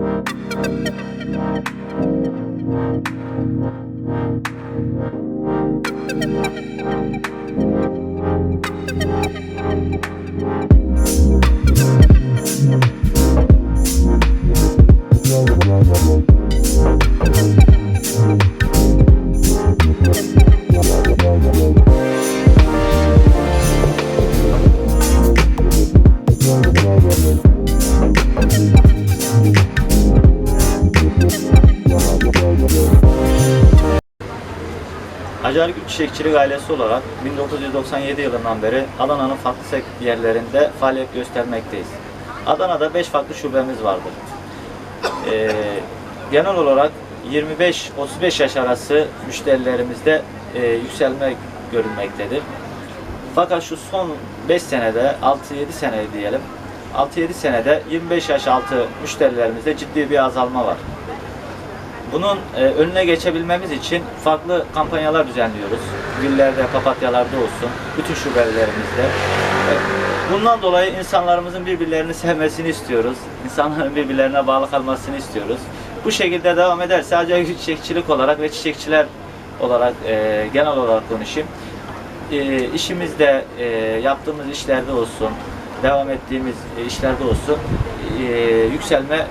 Thank you. Acar Gül Çiçekçilik ailesi olarak 1997 yılından beri Adana'nın farklı yerlerinde faaliyet göstermekteyiz. Adana'da 5 farklı şubemiz vardır. Ee, genel olarak 25-35 yaş arası müşterilerimizde e, yükselme görülmektedir. Fakat şu son 5 senede, 6-7 sene diyelim, 6-7 senede 25 yaş altı müşterilerimizde ciddi bir azalma var. Bunun e, önüne geçebilmemiz için farklı kampanyalar düzenliyoruz. Güllerde, papatyalarda olsun, bütün şubelerimizde. E, Bundan dolayı insanlarımızın birbirlerini sevmesini istiyoruz. İnsanların birbirlerine bağlı kalmasını istiyoruz. Bu şekilde devam ederse sadece çiçekçilik olarak ve çiçekçiler olarak e, genel olarak konuşayım. E, işimizde, e, yaptığımız işlerde olsun, devam ettiğimiz e, işlerde olsun e, yükselme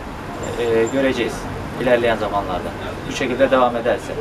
e, göreceğiz ilerleyen zamanlarda. Bu şekilde devam ederse.